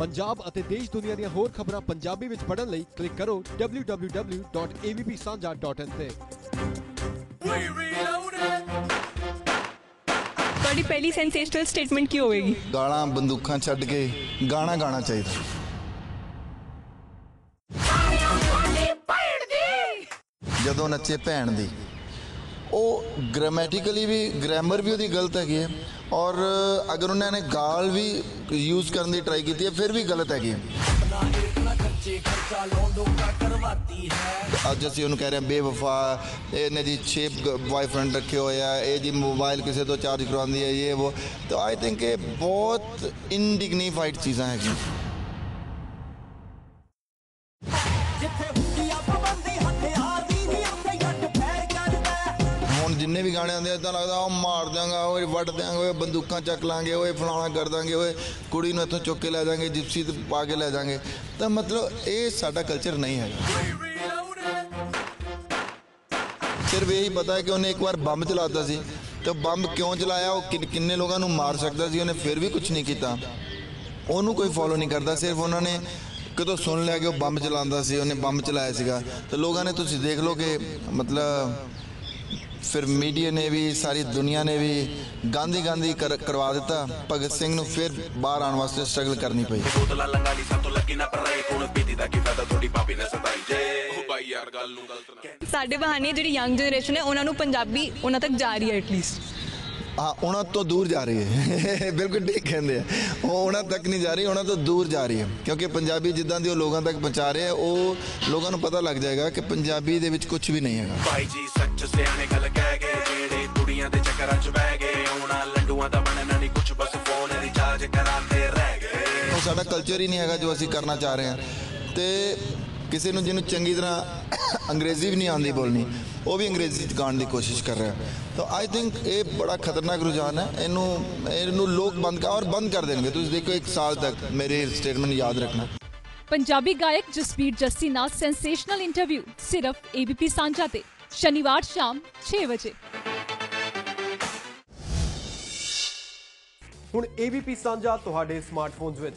ਪੰਜਾਬ ਅਤੇ ਦੇਸ਼ ਦੁਨੀਆ ਦੀਆਂ ਹੋਰ ਖਬਰਾਂ ਪੰਜਾਬੀ ਵਿੱਚ ਪੜ੍ਹਨ ਲਈ ਕਲਿੱਕ ਕਰੋ www.avpsanja.in ਤੇ। ਤੁਹਾਡੀ ਪਹਿਲੀ ਸੈਂਸੇਸ਼ਨਲ ਸਟੇਟਮੈਂਟ ਕੀ ਹੋਵੇਗੀ? ਗਾਲਾਂ ਬੰਦੂਕਾਂ ਛੱਡ ਕੇ ਗਾਣਾ ਗਾਣਾ ਚਾਹੀਦਾ। ਜਦੋਂ ਨੱਚੇ ਭੈਣ ਦੀ। ਉਹ ਗ੍ਰਾਮੈਟਿਕਲੀ ਵੀ ਗ੍ਰਾਮਰ ਵੀ ਉਹਦੀ ਗਲਤ ਹੈਗੀ ਹੈ। ਔਰ ਅਗਰ ਉਹਨਾਂ ਨੇ ਗਾਲ ਵੀ ਯੂਜ਼ ਕਰਨ ਦੀ ਟਰਾਈ ਕੀਤੀ ਹੈ, ਫਿਰ ਵੀ ਗਲਤ ਹੈਗੀ ਹੈ। ਅੱਜ ਅਸੀਂ ਉਹਨੂੰ ਕਹਿ ਰਹੇ ਹਾਂ, ਬੇਵਫਾ, ਇਹਨੇ ਜੀ ਛੇਪ ਬॉयਫ੍ਰੈਂਡ ਰੱਖੇ ਹੋਏ ਆ, ਇਹ ਜੀ ਮੋਬਾਈਲ ਕਿਸੇ ਤੋਂ ਚਾਰਜ ਕਰਵਾਉਂਦੀ ਹੈ, ਇਹ, ਉਹ। ਤਾਂ ਆਈ ਥਿੰਕ ਇਹ ਬਹੁਤ ਇਨਡਿਗਨੀਫਾਈਡ ਚੀਜ਼ਾਂ ਹੈਗੀਆਂ। ਜਿੰਨੇ ਵੀ ਗਾਣੇ ਆਉਂਦੇ ਆ ਲੱਗਦਾ, ਉਹ ਮਾਰ ਦਿਆਂਗਾ ਓਏ ਵੱਢ ਦਿਆਂਗੇ ਓਏ ਬੰਦੂਕਾਂ ਚੱਕ ਲਾਂਗੇ ਓਏ ਫਲਾਣਾ ਕਰ ਦਾਂਗੇ ਓਏ ਕੁੜੀ ਨੂੰ ਇੱਥੋਂ ਚੁੱਕ ਕੇ ਲੈ ਜਾਾਂਗੇ, ਜਿਪਸੀ ਤੇ ਪਾ ਕੇ ਲੈ ਜਾਾਂਗੇ। ਤਾਂ ਮਤਲਬ ਇਹ ਸਾਡਾ ਕਲਚਰ ਨਹੀਂ ਹੈਗਾ। ਸਿਰਫ ਇਹੀ ਪਤਾ ਹੈ ਕਿ ਉਹਨੇ ਇੱਕ ਵਾਰ ਬੰਬ ਚਲਾਤਾ ਸੀ। ਤੇ ਬੰਬ ਕਿਉਂ ਚਲਾਇਆ, ਉਹ ਕਿੰਨੇ ਲੋਕਾਂ ਨੂੰ ਮਾਰ ਸਕਦਾ ਸੀ, ਉਹਨੇ ਫਿਰ ਵੀ ਕੁਝ ਨਹੀਂ ਕੀਤਾ। ਉਹਨੂੰ ਕੋਈ ਫੋਲੋ ਨਹੀਂ ਕਰਦਾ, ਸਿਰਫ ਉਹਨਾਂ ਨੇ ਕਦੋਂ ਸੁਣ ਲਿਆ ਕਿ ਉਹ ਬੰਬ ਚਲਾਉਂਦਾ ਸੀ, ਉਹਨੇ ਬੰਬ ਚਲਾਇਆ ਸੀਗਾ। ਤੇ ਲੋਕਾਂ ਨੇ ਤੁਸੀਂ ਦੇਖ ਲਓ ਕਿ ਮਤਲਬ ਫਿਰ ਮੀਡੀਆ ਨੇ ਵੀ ਸਾਰੀ ਦੁਨੀਆ ਨੇ ਵੀ ਗਾਂਧੀ ਗਾਂਧੀ ਕਰ- ਕਰਵਾ ਦਿੱਤਾ। ਭਗਤ ਸਿੰਘ ਨੂੰ ਫਿਰ ਬਾਹਰ ਆਉਣ ਵਾਸਤੇ ਸਟਰਗਲ ਕਰਨੀ ਪਈ। ਸਾਡੇ ਬਹਾਨੇ ਜਿਹੜੀ ਯੰਗ ਜਨਰੇਸ਼ਨ ਹੈ ਉਹਨਾਂ ਨੂੰ ਪੰਜਾਬੀ ਉਹਨਾਂ ਤੱਕ ਜਾ ਰਹੀ ਹੈ ਐਟਲੀਸਟ ਹਾਂ ਉਹਨਾਂ ਤੋਂ ਦੂਰ ਜਾ ਰਹੀ ਹੈ। ਬਿਲਕੁਲ ਠੀਕ ਕਹਿੰਦੇ ਆ। ਉਹ ਉਹਨਾਂ ਤੱਕ ਨਹੀਂ ਜਾ ਰਹੀ ਉਹਨਾਂ ਤੋਂ ਦੂਰ ਜਾ ਰਹੀ ਹੈ। ਕਿਉਂਕਿ ਪੰਜਾਬੀ ਜਿੱਦਾਂ ਦੀ ਉਹ ਲੋਕਾਂ ਤੱਕ ਪਹੁੰਚਾ ਰਹੇ ਆ ਉਹ ਲੋਕਾਂ ਨੂੰ ਪਤਾ ਲੱਗ ਜਾਏਗਾ ਕਿ ਪੰਜਾਬੀ ਦੇ ਵਿੱਚ ਕੁਝ ਵੀ ਨਹੀਂ ਹੈਗਾ। ਭਾਈ ਜੀ ਸੱਚ ਸਿਆਣੇ ਗੱਲ ਕਹਿ ਗਏ ਜਿਹੜੇ ਕੁੜੀਆਂ ਦੇ ਚੱਕਰਾਂ 'ਚ ਬਹਿ ਗਏ ਉਹਨਾਂ ਲੰਡੂਆਂ ਦਾ ਬਣਨਾ ਨਹੀਂ ਕੁਝ ਬਸ ਫੋਨ ਰਿਚਾਰਜ ਕਰਾਉਂਦੇ ਰਹਿ ਗਏ। ਉਹ ਸਾਡਾ ਕਲਚਰ ਹੀ ਨਹੀਂ ਹੈਗਾ ਜੋ ਅਸੀਂ ਕਰਨਾ ਚਾਹ ਰਹੇ ਹਾਂ। ਤੇ ਕਿਸੇ ਨੂੰ ਜਿਹਨੂੰ ਚੰਗੀ ਤਰ੍ਹਾਂ ਅੰਗਰੇਜ਼ੀ ਵੀ ਨਹੀਂ ਆਉਂਦੀ ਬੋਲਣੀ ਉਹ ਵੀ ਅੰਗਰੇਜ਼ੀ ਚ ਗਾਉਣ ਦੀ ਕੋਸ਼ਿਸ਼ ਕਰ ਰਿਹਾ। ਤਾਂ ਆਈ ਥਿੰਕ ਇਹ ਬੜਾ ਖਤਰਨਾਕ ਰੁਝਾਨ ਹੈ। ਇਹਨੂੰ ਇਹਨੂੰ ਲੋਕ ਬੰਦ ਕਰ ਔਰ ਬੰਦ ਕਰ ਦੇਣਗੇ। ਤੁਸੀਂ ਦੇਖੋ ਇੱਕ ਸਾਲ ਤੱਕ ਮੇਰੇ ਸਟੇਟਮੈਂਟ ਯਾਦ ਰੱਖਣਾ। ਪੰਜਾਬੀ ਗਾਇਕ ਜਸਪੀਰ ਜੱਸੀ ਨਾਲ ਸੈਂਸੇਸ਼ਨਲ ਇੰਟਰਵਿਊ ਸਿਰਫ ABP ਸਾਂਝਾ ਤੇ ਸ਼ਨੀਵਾਰ ਸ਼ਾਮ 6 ਵਜੇ। ਹੁਣ AVP ਸਾਂਝਾ ਤੁਹਾਡੇ ਸਮਾਰਟਫੋਨਸ ਵਿੱਚ।